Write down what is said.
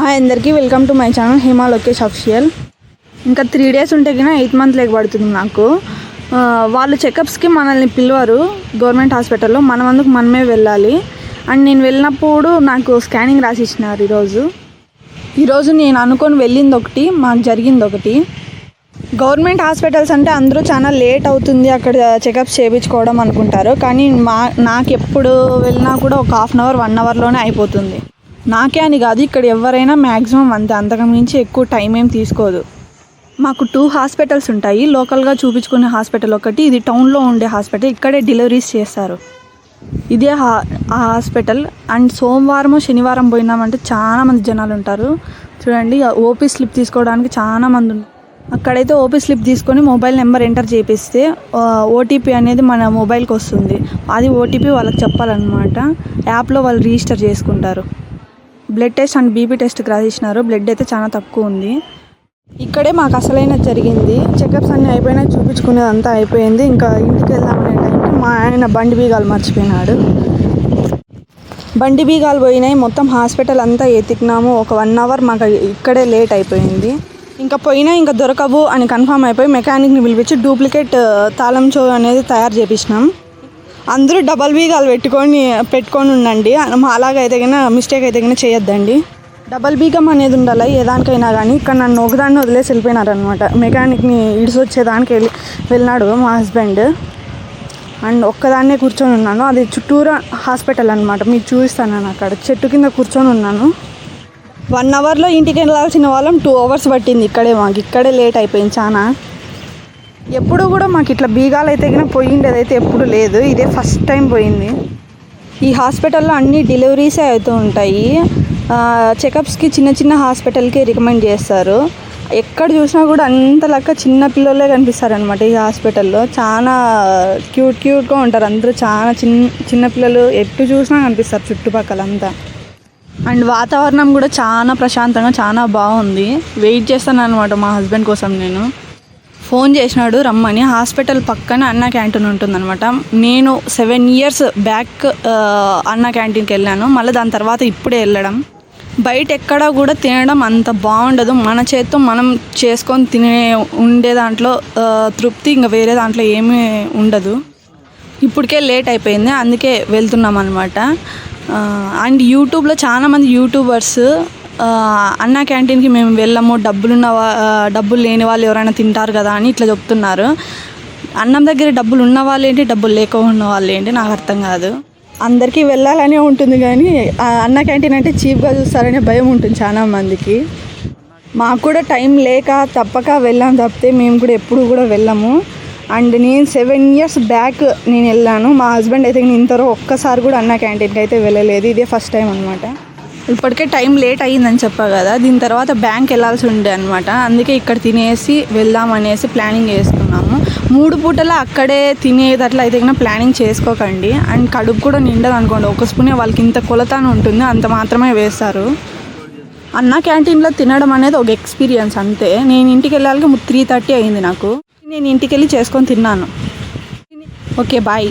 Hi అందరికీ welcome to my channel Hima Lokesh official ఇంకా three days ఉంటే కన్నా ఎయిత్ మంత్ లేక పడుతుంది నాకు. వాళ్ళు చెకప్స్కి మనల్ని పిలవరు గవర్నమెంట్ హాస్పిటల్లో మనం అందుకు మనమే వెళ్ళాలి. అండ్ నేను వెళ్ళినప్పుడు నాకు స్కానింగ్ రాసి ఇచ్చినారు ఈరోజు. ఈరోజు నేను అనుకొని వెళ్ళింది ఒకటి మాకు జరిగింది ఒకటి. గవర్నమెంట్ హాస్పిటల్స్ అంటే అందరూ చాలా లేట్ అవుతుంది అక్కడ చెకప్స్ చేయించుకోవడం అనుకుంటారు. కానీ మా నాకు ఎప్పుడు వెళ్ళినా కూడా ఒక హాఫ్ అన్ అవర్ వన్ అవర్లోనే అయిపోతుంది. నాకే అని కాదు ఇక్కడ ఎవరైనా మ్యాక్సిమం అంతే. అంతకు మించి ఎక్కువ టైం ఏం తీసుకోదు. మాకు టూ హాస్పిటల్స్ ఉంటాయి. లోకల్గా చూపించుకునే హాస్పిటల్ ఒకటి ఇది టౌన్లో ఉండే హాస్పిటల్. ఇక్కడే డెలివరీస్ చేస్తారు. ఇదే హా ఆ హాస్పిటల్. అండ్ సోమవారం శనివారం పోయినామంటే చాలా మంది జనాలు ఉంటారు. చూడండి ఓపీ స్లిప్ తీసుకోవడానికి చాలా మంది అక్కడైతే ఓపీ స్లిప్ తీసుకొని మొబైల్ నెంబర్ ఎంటర్ చేపిస్తే ఓటీపీ అనేది మన మొబైల్కి వస్తుంది. అది ఓటీపీ వాళ్ళకి చెప్పాలన్నమాట. యాప్లో వాళ్ళు రిజిస్టర్ చేసుకుంటారు. బ్లడ్ టెస్ట్ అండ్ బీపీ టెస్ట్కి రాసిచ్చినారు. బ్లడ్ అయితే చాలా తక్కువ ఉంది. ఇక్కడే మాకు అసలైన జరిగింది. చెకప్స్ అన్నీ అయిపోయినాయి చూపించుకునేది అంతా అయిపోయింది. ఇంకా ఇంటికి వెళ్దామనే టైంకి మా ఆయన బండి బీగాలు మర్చిపోయినాడు. బండి బీగాలు పోయినాయి. మొత్తం హాస్పిటల్ అంతా ఎతికినాము. ఒక వన్ అవర్ మాకు ఇక్కడే లేట్ అయిపోయింది. ఇంకా పోయినా ఇంకా దొరకవు అని కన్ఫామ్ అయిపోయి మెకానిక్ని పిలిపించి డూప్లికేట్ తాళం చో అనేది తయారు చేపించినాం. అందరూ డబల్ బీగాలు పెట్టుకొని పెట్టుకొని ఉండండి. మా అలాగైతే కన్నా మిస్టేక్ అయితే కన్నా చేయొద్దండి. డబల్ బీగం అనేది ఉండాలి ఏ దానికైనా కానీ ఇక్కడ నన్ను ఒకదాన్ని వదిలేసి వెళ్ళిపోయినారనమాట మెకానిక్ని ఇడిసొచ్చేదానికి వెళ్ళి వెళ్ళినాడు మా హస్బెండ్ అండ్ ఒక్కదాన్నే కూర్చొని ఉన్నాను. అది చుట్టూరా హాస్పిటల్ అనమాట మీకు చూపిస్తాను నేను అక్కడ. చెట్టు కింద కూర్చొని ఉన్నాను. వన్ అవర్లో ఇంటికి వెళ్ళాల్సిన వాళ్ళం టూ అవర్స్ పట్టింది. ఇక్కడే మాకు. ఇక్కడే లేట్ అయిపోయింది చాలా ఎప్పుడు కూడా మాకు ఇట్లా బీగాలు అయితే గిన పోయిండేది అయితే ఎప్పుడు లేదు. ఇదే ఫస్ట్ టైం పోయింది. ఈ హాస్పిటల్లో అన్ని డెలివరీసే అవుతూ ఉంటాయి. చెకప్స్కి చిన్న చిన్న హాస్పిటల్కి రికమెండ్ చేస్తారు. ఎక్కడ చూసినా కూడా అంత లెక్క చిన్న పిల్లలే కనిపిస్తారనమాట ఈ హాస్పిటల్లో. చాలా క్యూట్ క్యూట్గా ఉంటారు. అందరూ చాలా చిన్న చిన్న పిల్లలు ఎటు చూసినా కనిపిస్తారు చుట్టుపక్కల అంతా. అండ్ వాతావరణం కూడా చాలా ప్రశాంతంగా చాలా బాగుంది. వెయిట్ చేస్తాను అనమాట మా హస్బెండ్ కోసం నేను. ఫోన్ చేసినాడు రమ్మని. హాస్పిటల్ పక్కన అన్న క్యాంటీన్ ఉంటుందన్నమాట. నేను సెవెన్ ఇయర్స్ బ్యాక్ అన్న క్యాంటీన్కి వెళ్ళాను. మళ్ళీ దాని తర్వాత ఇప్పుడే వెళ్ళడం. బయట ఎక్కడా కూడా తినడం అంత బాగుండదు. మన చేత్తో మనం చేసుకొని తినే ఉండే దాంట్లో తృప్తి ఇంకా వేరే దాంట్లో ఏమీ ఉండదు. ఇప్పటికే లేట్ అయిపోయింది. అందుకే వెళ్తున్నాం అనమాట అండ్ యూట్యూబ్లో చాలామంది యూట్యూబర్స్ అన్న క్యాంటీన్కి మేము వెళ్ళము. డబ్బులున్న డబ్బులు లేని వాళ్ళు ఎవరైనా తింటారు కదా అని ఇట్లా చెప్తున్నారు. అన్నం దగ్గర డబ్బులు ఉన్న వాళ్ళు ఏంటి? డబ్బులు లేకుండా వాళ్ళు ఏంటి? నాకు అర్థం కాదు. అందరికీ వెళ్ళాలనే ఉంటుంది కానీ అన్న క్యాంటీన్ అంటే చీప్గా చూస్తారనే భయం ఉంటుంది చాలా మందికి. మాకు కూడా టైం లేక తప్పక వెళ్ళాం తప్పితే మేము కూడా ఎప్పుడు కూడా వెళ్ళము. అండ్ నేను సెవెన్ ఇయర్స్ బ్యాక్ నేను వెళ్ళాను. మా హస్బెండ్ అయితే నేను ఇంతవరకు ఒక్కసారి కూడా అన్న క్యాంటీన్కి అయితే వెళ్ళలేదు. ఇదే ఫస్ట్ టైం అనమాట ఇప్పటికే టైం లేట్ అయ్యిందని చెప్పా కదా దీని తర్వాత బ్యాంక్ వెళ్ళాల్సి ఉండే అనమాట అందుకే ఇక్కడ తినేసి వెళ్దాం అనేసి ప్లానింగ్ చేసుకున్నాము మూడు పూటలా అక్కడే తినేదట్లా అయితే కన్నా ప్లానింగ్ చేసుకోకండి. అండ్ కడుపు కూడా నిండదు అనుకోండి. ఒక స్పూనే వాళ్ళకి ఇంత కొలత అని ఉంటుంది అంత మాత్రమే వేస్తారు. అన్న క్యాంటీన్లో తినడం అనేది ఒక ఎక్స్పీరియన్స్ అంతే. నేను ఇంటికి వెళ్ళాలి త్రీ థర్టీ అయింది నాకు. నేను ఇంటికి వెళ్ళి చేసుకొని తిన్నాను. Okay bye